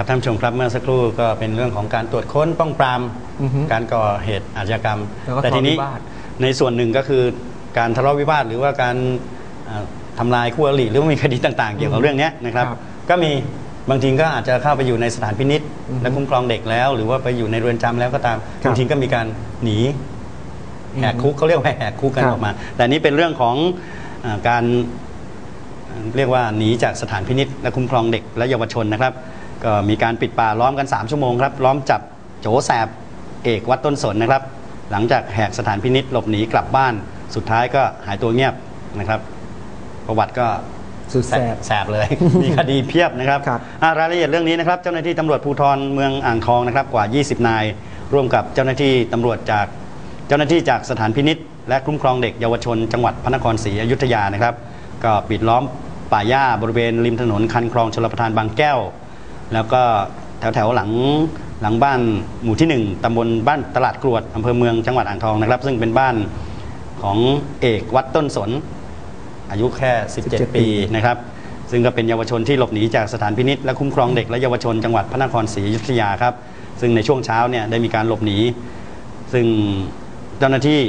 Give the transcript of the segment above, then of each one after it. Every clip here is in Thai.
ครับท่านผู้ชมครับเมื่อสักครู่ก็เป็นเรื่องของการตรวจค้นป้องปราม อือฮึการก่อเหตุอาชญากรรม แล้วก็แต่ทีนี้ทะเลาะวิวาท ในส่วนหนึ่งก็คือการทะเลาะวิวาทหรือว่าการอ่าทำลายคู่อริหรือว่ามีคดีต่างๆ เกี่ยวกับเรื่องเนี้ยนะครับ ครับก็มีบางทีก็อาจจะเข้าไปอยู่ในสถานพินิษอือฮึและคุ้มครองเด็กแล้ว หรือว่าไปอยู่ในเรือนจำแล้วก็ตามครับบางทีก็มีการหนีแหกคุกเขาเรียกว่าแหกคุกกันครับ ออกมา แต่นี่เป็นเรื่องของอาการอ่าเรียกว่าหนีจากสถานพินิษและคุ้มครองเด็กและเยาวชนนะครับ ก็มีการปิดป่าล้อมกัน 3 ชั่วโมงครับล้อมจับโจแสบเอกวัดต้นสนนะครับ หลังจากแหกสถานพินิษหลบหนีกลับบ้าน สุดท้ายก็หายตัวเงียบนะครับ ประวัติก็สุดแสบแสบเลย มีคดีเพียบนะครับครับอ่ารายละเอียดเรื่องนี้นะครับ เจ้าหน้าที่ตำรวจภูธรเมืองอ่างทองนะครับกว่า 20 นาย ร่วมกับเจ้าหน้าที่ตำรวจจากเจ้าหน้าที่จากสถานพินิษและคุ้มครองเด็กเยาวชน จังหวัดพระนครศรีอยุธยานะครับ ก็ปิดล้อมป่าหญ้าบริเวณริมถนนคันคลองชลประทานบางแก้ว แล้วก็แถวแถวๆหลังหลังบ้านหมู่ที่ 1ตำบลบ้านตลาดกรวดอำเภอเมืองจังหวัดอ่างทองนะครับ ซึ่งเป็นบ้านของเอกวัดต้นสน อายุแค่17 17 ปีนะครับ ซึ่งก็เป็นเยาวชนที่หลบหนีจากสถานพินิษและคุ้มครองเด็กและเยาวชนจังหวัดพระนครศรีอยุธยาครับ ซึ่งในช่วงเช้าเนี่ยได้มีการหลบหนี ซึ่งเจ้าหน้าที่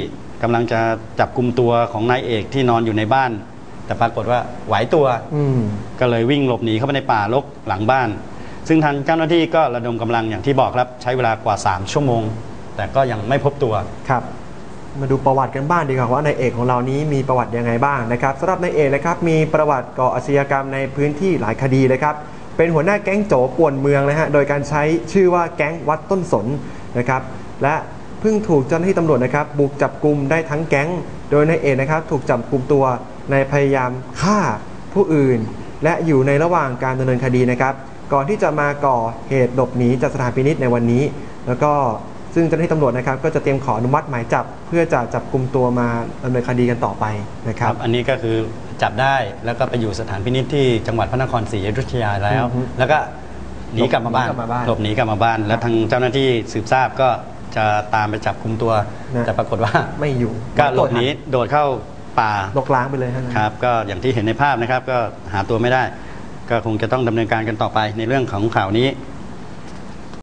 กำลังจะจับกลุ่มตัวของนายเอกที่นอนอยู่ในบ้าน แต่ปรากฏว่าไหวตัวอืมก็เลยวิ่งหลบหนีเข้าไปในป่ารกหลังบ้าน ซึ่งทางเจ้าหน้าที่ก็ระดมกำลังอย่างที่บอกครับใช้เวลากว่า 3 ชั่วโมง แต่ก็ยังไม่พบตัวครับมาดูประวัติกันบ้างดีกว่าว่านายเอกของเรานี้มีประวัติยังไงบ้างนะครับสำหรับนายเอกนะครับมีประวัติก่ออาชญากรรมในพื้นที่หลายคดีเลยครับเป็นหัวหน้าแก๊งโจป่วนเมืองนะฮะโดยการใช้ชื่อว่าแก๊งวัดต้นสนนะครับและเพิ่งถูกเจ้าหน้าที่ตำรวจนะครับบุกจับกลุ่มได้ทั้งแก๊ง โดยนายเอกนะครับถูกจับกลุ่มตัวในพยายามฆ่าผู้อื่น และอยู่ในระหว่างการดำเนินคดีนะครับ ก่อนที่จะมาก่อเหตุหลบหนีจากสถานพินิษในวันนี้ แล้วก็ซึ่งเจ้าหน้าที่ตำรวจนะครับ ก็จะเตรียมขออนุมัติหมายจับ เพื่อจะจับกลุ่มตัวมาดำเนินคดีกันต่อไปนะคครัรับบอันนี้ก็คือจับได้แล้วก็ไปอยู่สถานพินิษที่จังหวัดพระนครศรีอยุธยาแล้วอือฮึแล้วก็หนีกลับมาบ้านหนีกลับมาบ้านหลบหนีกลับมาบ้าน แล้วทางเจ้าหน้าที่สืบทราบก็จะตามไปจับคุมตัวนะแต่ปรากฏว่าไม่อยู่ก็หลบหนีโดดเข้าป่าลกล้างไปเลยฮะครับ ก็อย่างที่เห็นในภาพนะครับ ก็หาตัวไม่ได้ ก็คงจะต้องดำเนินการกันต่อไปในเรื่องของข่าวนี้